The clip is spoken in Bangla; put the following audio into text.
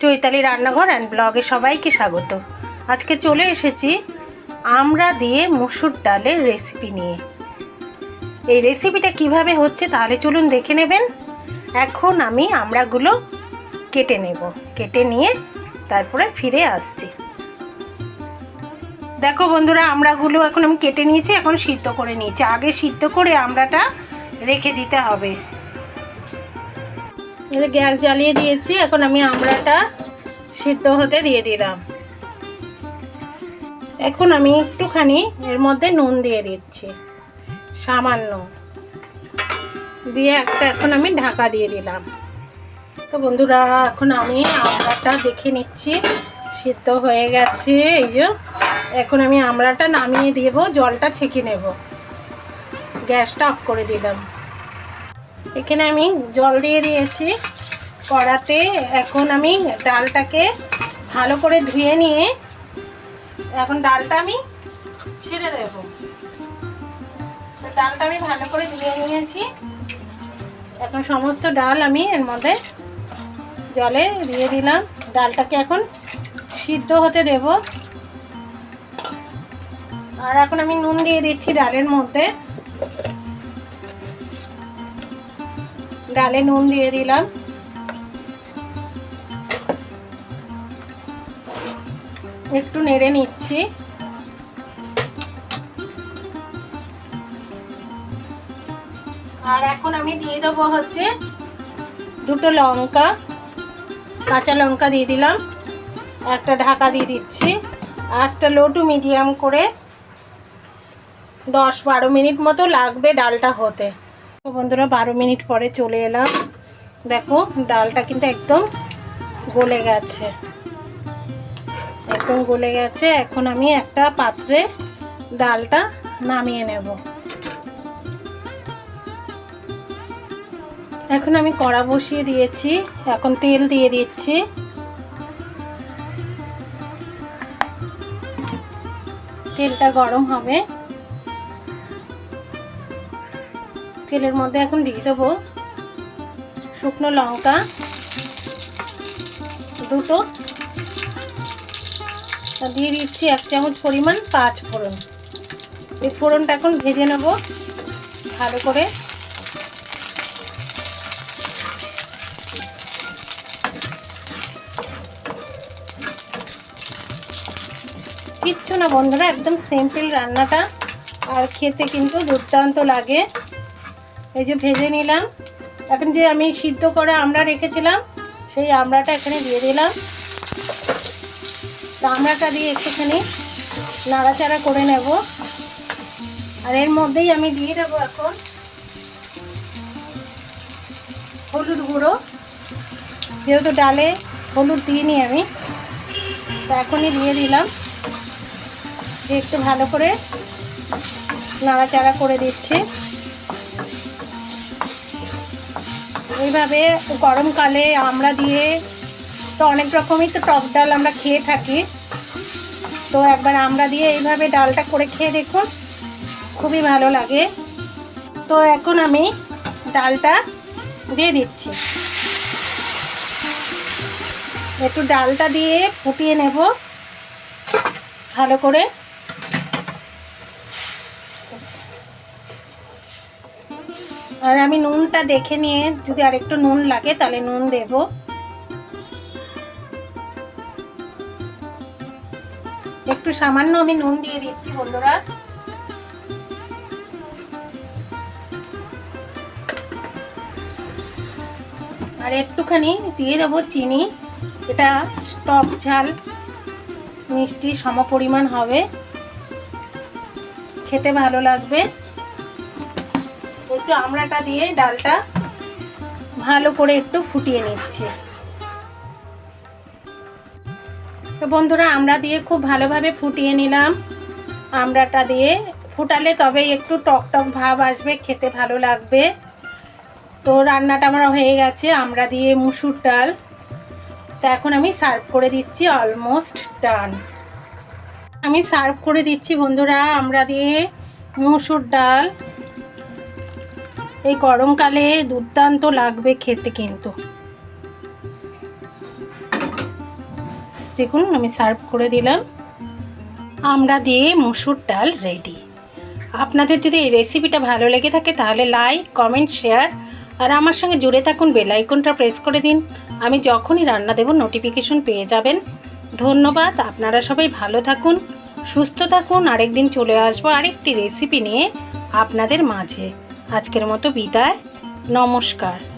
চৈতালি রান্নাঘর অ্যান্ড ব্লগে সবাইকে স্বাগত। আজকে চলে এসেছি আমরা দিয়ে মুসুর ডালের রেসিপি নিয়ে। এই রেসিপিটা কীভাবে হচ্ছে তাহলে চলুন দেখে নেবেন। এখন আমি আমড়াগুলো কেটে নেব। কেটে নিয়ে তারপরে ফিরে আসছি। দেখো বন্ধুরা আমড়াগুলো এখন আমি কেটে নিয়েছি, এখন সিদ্ধ করে নিয়েছি। আগে সিদ্ধ করে আমড়াটা রেখে দিতে হবে। গ্যাস জ্বালিয়ে দিয়েছি, এখন আমি আমড়াটা সিদ্ধ হতে দিয়ে দিলাম। এখন আমি একটুখানি এর মধ্যে নুন দিয়ে দিচ্ছি, সামান্য। দিয়ে একটা এখন আমি ঢাকা দিয়ে দিলাম। তো বন্ধুরা, এখন আমি আমড়াটা দেখে নিচ্ছি, সিদ্ধ হয়ে গেছে। এই যে, এখন আমি আমড়াটা নামিয়ে দেব, জলটা ছেঁকে নেব। গ্যাসটা অফ করে দিলাম। এখানে আমি জল দিয়ে দিয়েছি। কড়াতে এখন আমি ডালটাকে ভালো করে ধুয়ে নিয়ে এখন ডালটা আমি ছেড়ে দেব। ডালটা আমি ভালো করে ধুয়ে নিয়েছি। এখন সমস্ত ডাল আমি এর মধ্যে জলে দিয়ে দিলাম। ডালটাকে এখন সিদ্ধ হতে দেব। আর এখন আমি নুন দিয়ে দিচ্ছি ডালের মধ্যে। ডালে নুন দিয়ে দিলাম। একটু নেড়ে নিচ্ছি। আর এখন আমি দিয়ে দেবো হচ্ছে দুটো লঙ্কা, কাঁচা লঙ্কা দিয়ে দিলাম। একটা ঢাকা দিয়ে দিচ্ছি। আঁচটা লো টু মিডিয়াম করে দশ বারো মিনিট মতো লাগবে ডালটা হতে। তো বন্ধুরা, বারো মিনিট পরে চলে এলাম। দেখো, ডালটা কিন্তু একদম গলে গেছে। একদম গলে গেছে। এখন আমি একটা পাত্রে ডালটা নামিয়ে নেব। এখন আমি কড়া বসিয়ে দিয়েছি। এখন তেল দিয়ে দিচ্ছি। তেলটা গরম হবে। তেলের মধ্যে এখন দিয়ে দেবো শুকনো লঙ্কা, দুটো। দিয়ে দিচ্ছি এক চামচ পরিমাণ পাঁচ ফোড়ন। এই ফোড়নটা এখন ভেজে নেব ভালো করে। কিচ্ছু না বন্ধুরা, একদম সিম্পল রান্নাটা। আর খেতে কিন্তু দুর্দান্ত লাগে। এই যে ভেজে নিলাম। এখন যে আমি সিদ্ধ করে আমরা রেখেছিলাম, সেই আমড়াটা এখানে দিয়ে দিলাম। আমড়াটা দিয়ে একটুখানি নাড়াচাড়া করে নেব। আর এর মধ্যেই আমি দিয়ে দেবো এখন হলুদ গুঁড়ো। যেহেতু ডালে হলুদ দিইনি আমি, তো এখনই দিয়ে দিলাম। দিয়ে একটু ভালো করে নাড়াচাড়া করে দিচ্ছি। এইভাবে গরমকালে আমরা দিয়ে তো অনেক রকমই তো টক ডাল আমরা খেয়ে থাকি। তো একবার আমরা দিয়ে এইভাবে ডালটা করে খেয়ে দেখুন, খুবই ভালো লাগে। তো এখন আমি ডালটা দিয়ে দিচ্ছি। একটু ডালটা দিয়ে ফুটিয়ে নেব, ভালো করে। আর আমি নুনটা দেখে নিয়ে যদি আর একটু নুন লাগে, তাহলে নুন দেব। একটু সামান্য আমি নুন দিয়ে দিচ্ছি, বন্ধুরা। আর একটুখানি দিয়ে দেবো চিনি। এটা টক ঝাল, মিষ্টি, সমপরিমাণ হবে। খেতে ভালো লাগবে। একটু আমড়াটা দিয়ে ডালটা ভালো করে একটু ফুটিয়ে নিচ্ছি। তো বন্ধুরা আমরা দিয়ে খুব ভালোভাবে ফুটিয়ে নিলাম। আমড়াটা দিয়ে ফুটালে তবে একটু টক টক ভাব আসবে, খেতে ভালো লাগবে। তো রান্নাটা আমার হয়ে গেছে আমরা দিয়ে মুসুর ডাল। তো এখন আমি সার্ভ করে দিচ্ছি, অলমোস্ট ডান। আমি সার্ভ করে দিচ্ছি বন্ধুরা আমরা দিয়ে মুসুর ডাল। এই গরমকালে দুর্দান্ত লাগবে খেতে কিন্তু। দেখুন, আমি সার্ভ করে দিলাম। আমরা দিয়ে মসুর ডাল রেডি। আপনাদের যদি এই রেসিপিটা ভালো লেগে থাকে, তাহলে লাইক, কমেন্ট, শেয়ার, আর আমার সঙ্গে জুড়ে থাকুন, বেল আইকনটা প্রেস করে দিন। আমি যখনই রান্না দেব নোটিফিকেশন পেয়ে যাবেন। ধন্যবাদ, আপনারা সবাই ভালো থাকুন, সুস্থ থাকুন। আরেকদিন চলে আসব আরেকটি রেসিপি নিয়ে আপনাদের মাঝে। আজকের মতো বিদায়। নমস্কার।